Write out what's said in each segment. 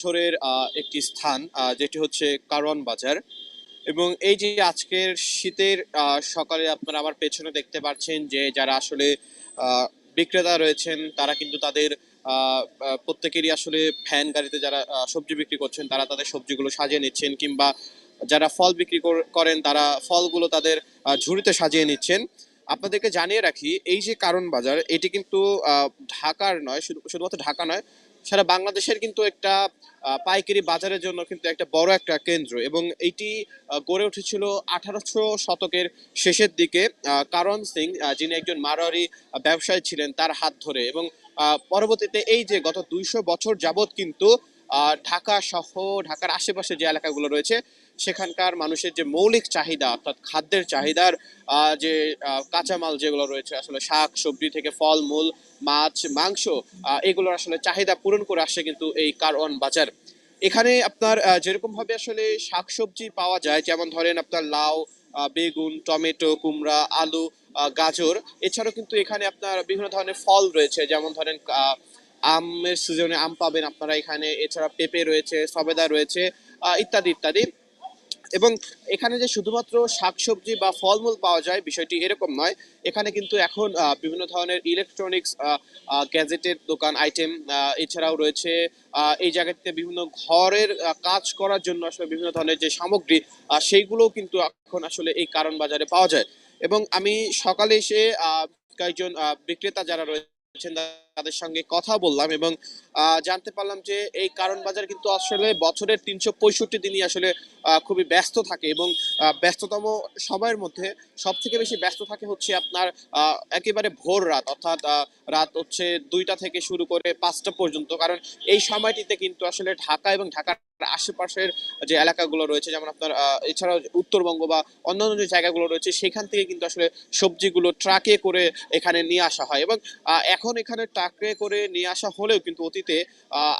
আহ, একটি স্থান যেটি হচ্ছে কারওয়ান বাজার। এবং এই যে আজকের শীতের সকালে আপনারা আমার পেছনে দেখতে পাচ্ছেন যে যারা আসলে বিক্রেতা রয়েছেন তারা কিন্তু তাদের প্রত্যেকেরই আসলে ভ্যান গাড়িতে যারা সবজি বিক্রি করছেন তারা তাদের সবজিগুলো সাজিয়ে নিচ্ছেন কিংবা যারা ফল বিক্রি কর- করেন তারা ফলগুলো তাদের ঝুড়িতে সাজিয়ে নিচ্ছেন। আপনাদেরকে জানিয়ে রাখি এই যে কারণ বাজার এটি কিন্তু ঢাকার নয় শুধুমাত্র ঢাকা নয় সারা বাংলাদেশের কিন্তু একটা পাইকারি বাজারের জন্য কিন্তু একটা বড় একটা কেন্দ্র এবং এইটি গড়ে উঠেছিল আঠারোশো শতকের শেষের দিকে। কারণ সিং যিনি একজন মারোয়ারি ব্যবসায়ী ছিলেন তার হাত ধরে এবং পরবর্তীতে এই যে গত দুইশো বছর যাবৎ কিন্তু ঢাকা সহ, ঢাকার আশেপাশে যে এলাকাগুলো রয়েছে, সেখানকার মানুষের যে মৌলিক চাহিদা অর্থাৎ খাদ্যের চাহিদার যে কাঁচামাল যেগুলো রয়েছে, আসলে শাক, সবজি থেকে ফল মূল মাছ মাংস এগুলোর আসলে চাহিদা পূরণ করে আসছে কিন্তু এই কারওয়ান বাজার। এখানে আপনার আহ, যেরকম ভাবে আসলে শাকসবজি পাওয়া যায় যেমন ধরেন আপনার লাউ বেগুন টমেটো কুমড়া আলু গাজর এছাড়াও কিন্তু এখানে আপনার বিভিন্ন ধরনের ফল রয়েছে যেমন ধরেন আমের সিজনে আম পাবেন আপনারা এখানে এছাড়া পেঁপে রয়েছে সবেদা রয়েছে ইত্যাদি ইত্যাদি। এবং এখানে যে শুধুমাত্র শাকসবজি বা ফলমূল পাওয়া যায়, বিষয়টি এরকম নয়। এখানে কিন্তু এখন বিভিন্ন ধরনের ইলেকট্রনিক্স গ্যাজেটের দোকান আইটেম এছাড়াও রয়েছে এই জায়গাটিতে বিভিন্ন ঘরের কাজ করার জন্য আসলে বিভিন্ন ধরনের যে সামগ্রী সেইগুলোও কিন্তু এখন আসলে এই কারণ বাজারে পাওয়া যায়। এবং আমি সকালে এসে কয়েকজন বিক্রেতা যারা রয়েছেন তাদের সঙ্গে কথা বললাম এবং জানতে পারলাম যে এই কারণ বাজার কিন্তু আসলে বছরের তিনশো পঁয়ষট্টি দিনই আসলে খুবই ব্যস্ত থাকে এবং ব্যস্ততম সময়ের মধ্যে সব থেকে বেশি ব্যস্ত থাকে হচ্ছে আপনার একেবারে ভোর রাত। অর্থাৎ রাত হচ্ছে দুইটা থেকে শুরু করে পাঁচটা পর্যন্ত। কারণ এই সময়টিতে কিন্তু আসলে ঢাকা এবং ঢাকার আশেপাশের যে এলাকাগুলো রয়েছে, যেমন আপনার এছাড়াও উত্তরবঙ্গ বা অন্যান্য যে জায়গাগুলো রয়েছে, সেখান থেকে কিন্তু আসলে সবজিগুলো ট্রাকে করে এখানে নিয়ে আসা হয়। এবং এখন এখানে ট্রাকে করে নিয়ে আসা হলেও কিন্তু অতীতে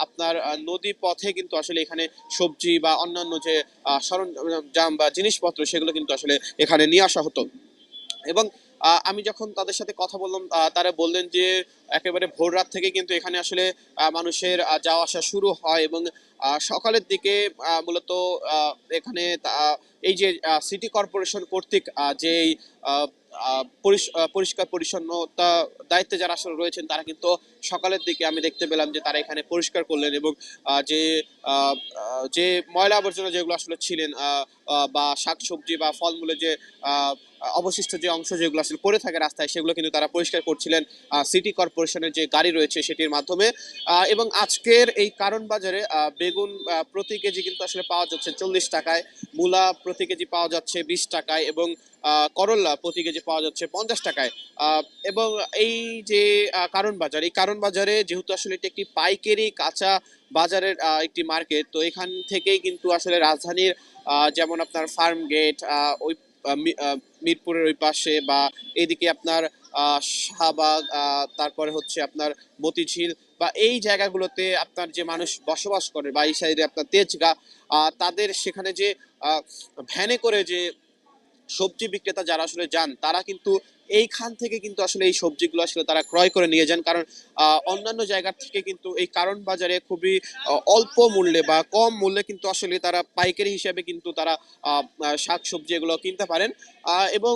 আপনার নদী পথে কিন্তু আসলে এখানে সবজি বা অন্যান্য যে সরঞ্জাম বা জিনিসপত্র সেগুলো কিন্তু আসলে এখানে নিয়ে আসা হতো। এবং আমি যখন তাদের সাথে কথা বললাম তারা বললেন যে একেবারে ভোর রাত থেকে কিন্তু এখানে আসলে মানুষের যাওয়া আসা শুরু হয় এবং সকালের দিকে মূলত এখানে এই যে সিটি কর্পোরেশন কর্তৃক আহ, পরিষ্কার, পরিচ্ছন্নতা দায়িত্বে যারা আসলে রয়েছেন, তারা কিন্তু সকালের দিকে আমি দেখতে পেলাম যে তারা এখানে পরিষ্কার করলেন এবং যে যে ময়লা আবর্জনা যেগুলো আসলে ছিলেন বা শাকসবজি বা ফলমূলে যে অবশিষ্ট যে অংশ যেগুলো আসলে পড়ে থাকে রাস্তায়, সেগুলো কিন্তু তারা পরিষ্কার করছিলেন সিটি কর্পোরেশনের যে গাড়ি রয়েছে সেটির মাধ্যমে। এবং আজকের এই কারণ বাজারে বেগুন প্রতি কেজি কিন্তু আসলে পাওয়া যাচ্ছে চল্লিশ টাকায়, মূলা প্রতি কেজি পাওয়া যাচ্ছে বিশ টাকায় এবং করল্লা প্রতি কেজি পাওয়া যাচ্ছে পঞ্চাশ টাকায়। এবং এই যে কারণ বাজার, এই কারণ বাজারে যেহেতু আসলে এটি একটি পাইকারি কাঁচা বাজারের একটি মার্কেট, তো এখান থেকেই কিন্তু আসলে রাজধানীর যেমন আপনার ফার্ম গেট ওই মিরপুরের ওই পাশে বা এদিকে আপনার শাহবাগ তারপরে হচ্ছে আপনার মতিঝিল বা এই জায়গাগুলোতে আপনার যে মানুষ বসবাস করে বা এই সাইডে আপনার তেজগা তাদের সেখানে যে ভ্যানে করে যে সবজি বিক্রেতা যারা আসলে যান, তারা কিন্তু এইখান থেকে কিন্তু আসলে এই সবজিগুলো আসলে তারা ক্রয় করে নিয়ে যান। কারণ অন্যান্য জায়গার থেকে কিন্তু এই কারণ বাজারে খুবই অল্প মূল্যে বা কম মূল্যে কিন্তু আসলে তারা পাইকারি হিসেবে কিন্তু তারা শাক সবজি এগুলো কিনতে পারেন। এবং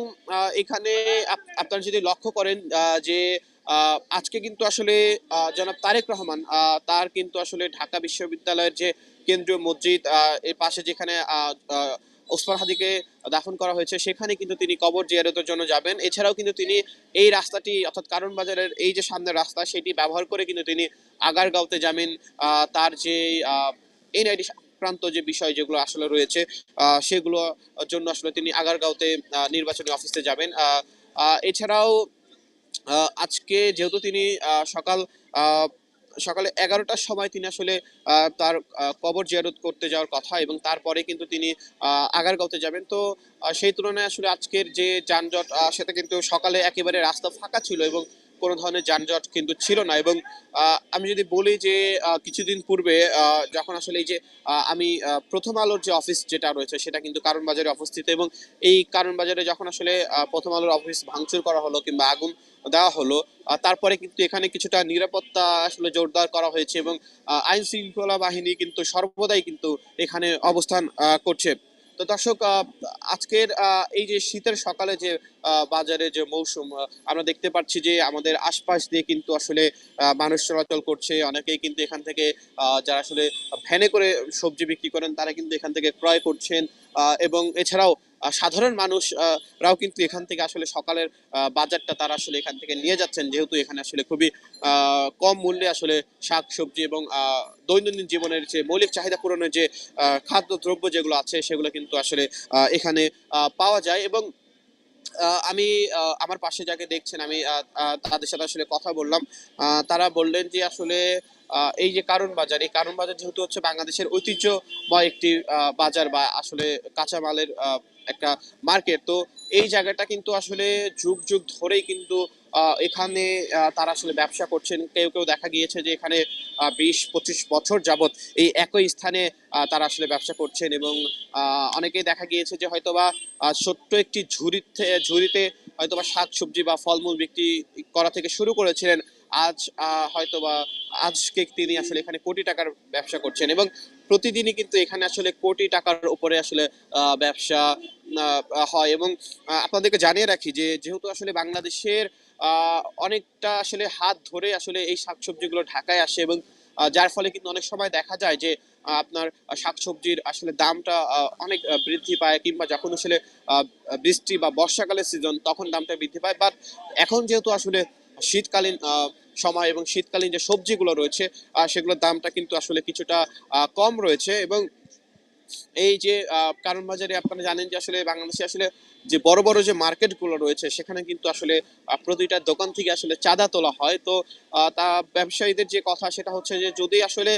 এখানে আপনারা যদি লক্ষ্য করেন যে আজকে কিন্তু আসলে জনাব তারেক রহমান তার কিন্তু আসলে ঢাকা বিশ্ববিদ্যালয়ের যে কেন্দ্রীয় মসজিদ এর পাশে যেখানে ওসমান হাদিকে দাফন করা হয়েছে। সেখানে কিন্তু তিনি কবর জিয়ারতের জন্য যাবেন। এছাড়াও কিন্তু তিনি এই রাস্তাটি, অর্থাৎ কারণ বাজারের এই যে সামনের রাস্তা, সেটি ব্যবহার করে কিন্তু তিনি আগারগাঁওতে যাবেন। তার যে এনআইডি সংক্রান্ত যে বিষয় যেগুলো আসলে রয়েছে সেগুলো জন্য আসলে তিনি আগারগাঁওতে নির্বাচনী অফিসে যাবেন। এছাড়াও আজকে যেহেতু তিনি সকাল সকালে এগারোটার সময় তিনি আসলে তার কবর জিয়ারত করতে যাওয়ার কথা এবং তারপরে কিন্তু তিনি আগারগাঁওতে যাবেন। তো সেই তুলনায় আসলে আজকের যে যানজট সেটা কিন্তু সকালে একেবারে রাস্তা ফাঁকা ছিল এবং কোনো ধরনের যানজট কিন্তু ছিল না এবং আমি যদি বলি যে কিছুদিন পূর্বে যখন আসলে এই যে আমি প্রথম আলোর যে অফিস যেটা রয়েছে সেটা কিন্তু কারণ বাজারে অবস্থিত এবং এই কারণ বাজারে যখন আসলে প্রথম আলোর অফিস ভাঙচুর করা হলো কিংবা আগুন দেওয়া হলো তারপরে কিন্তু এখানে কিছুটা নিরাপত্তা আসলে জোরদার করা হয়েছে এবং আইন শৃঙ্খলা বাহিনী কিন্তু সর্বদাই কিন্তু এখানে অবস্থান করছে। তো দর্শক আজকের এই যে শীতের সকালে যে বাজারে যে মৌসুম আমরা দেখতে পাচ্ছি যে আমাদের আশপাশ দিয়ে কিন্তু আসলে মানুষ চলাচল করছে। অনেকেই কিন্তু এখান থেকে যারা আসলে ভ্যানে করে সবজি বিক্রি করেন, তারা কিন্তু এখান থেকে ক্রয় করছেন। এবং এছাড়াও সাধারণ মানুষ রাও কিন্তু এখান থেকে আসলে সকালের বাজারটা তারা আসলে এখান থেকে নিয়ে যাচ্ছেন। যেহেতু এখানে আসলে খুবই কম মূল্যে আসলে শাক, সবজি এবং দৈনন্দিন জীবনের যে মৌলিক চাহিদা পূরণের যে খাদ্যদ্রব্য যেগুলো আছে, সেগুলো কিন্তু আসলে এখানে পাওয়া যায় এবং আমি আমার পাশে যাকে দেখছেন, আমি তাদের সাথে আসলে কথা বললাম। তারা বললেন যে আসলে এই যে কারণ বাজার, এই কারণ বাজার যেহেতু হচ্ছে বাংলাদেশের ঐতিহ্যময় একটি বাজার বা আসলে কাঁচামালের একটা মার্কেট তো এই জায়গাটা কিন্তু আসলে যুগ যুগ ধরেই কিন্তু এখানে তারা আসলে ব্যবসা করছেন। কেউ কেউ দেখা গিয়েছে যে এখানে বিশ পঁচিশ বছর যাবত এই একই স্থানে তারা আসলে ব্যবসা করছেন এবং অনেকেই দেখা গিয়েছে যে হয়তোবা ছোট্ট একটি ঝুড়িতে ঝুড়িতে হয়তোবা শাক সবজি বা ফলমূল বিক্রি করা থেকে শুরু করেছিলেন। আজ হয়তো বা আজকে তিনি আসলে এখানে কোটি টাকার ব্যবসা করছেন এবং প্রতিদিনই কিন্তু এখানে আসলে কোটি টাকার উপরে আসলে ব্যবসা হয় এবং আপনাদেরকে জানিয়ে রাখি যে যেহেতু আসলে বাংলাদেশের অনেকটা আসলে হাত ধরে আসলে এই শাকসবজিগুলো ঢাকায় আসে এবং যার ফলে কিন্তু অনেক সময় দেখা যায় যে আপনার শাকসবজির আসলে দামটা অনেক বৃদ্ধি পায় কিংবা যখন আসলে বৃষ্টি বা বর্ষাকালের সিজন তখন দামটা বৃদ্ধি পায়। বাট এখন যেহেতু আসলে শীতকালীন সময় এবং শীতকালীন যে সবজিগুলো রয়েছে সেগুলোর দামটা কিন্তু আসলে কিছুটা কম রয়েছে এবং এই যে কারণ বাজারে আপনারা জানেন যে আসলে বাংলাদেশে আসলে যে বড় বড় যে মার্কেটগুলো রয়েছে, সেখানে কিন্তু আসলে প্রতিটা দোকান থেকে আসলে চাঁদা তোলা হয়। তো তা ব্যবসায়ীদের যে কথা সেটা হচ্ছে যে, যদি আসলে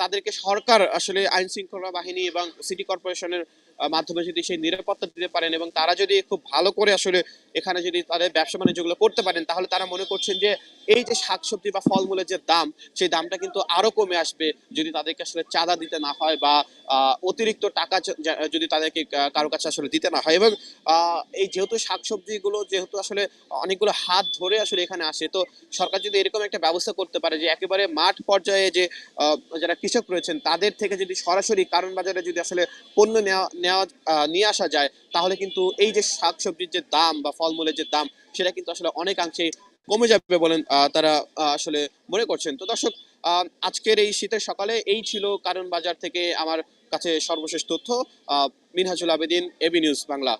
তাদেরকে সরকার আসলে আইন শৃঙ্খলা বাহিনী এবং সিটি কর্পোরেশনের মাধ্যমে যদি সেই নিরাপত্তা দিতে পারেন এবং তারা যদি খুব ভালো করে আসলে এখানে যদি তাদের ব্যবসা বাণিজ্যগুলো করতে পারেন, তাহলে তারা মনে করছেন যে এই যে শাকসবজি বা ফলমূলের যে দাম, সেই দামটা কিন্তু আরও কমে আসবে যদি তাদেরকে আসলে চাঁদা দিতে না হয় বা অতিরিক্ত টাকা যদি তাদেরকে কারও কাছে আসলে দিতে না হয় এবং এই যেহেতু শাকসবজিগুলো যেহেতু আসলে অনেকগুলো হাত ধরে আসলে এখানে আসে, তো সরকার যদি এরকম একটা ব্যবস্থা করতে পারে যে একেবারে মাঠ পর্যায়ে যে যারা কৃষক রয়েছেন, তাদের থেকে যদি সরাসরি কারণ বাজারে যদি আসলে পণ্য নেওয়া নেওয়া নিয়ে আসা যায়, তাহলে কিন্তু এই যে শাকসবজির যে দাম বা ফলমূলের যে দাম, সেটা কিন্তু আসলে অনেকাংশেই কমে যাবে বলেন তারা আসলে মনে করছেন। তো দর্শক আজকের এই শীতের সকালে এই ছিল কারণ বাজার থেকে আমার কাছে সর্বশেষ তথ্য। Minhajul Abedin AB news Bangla.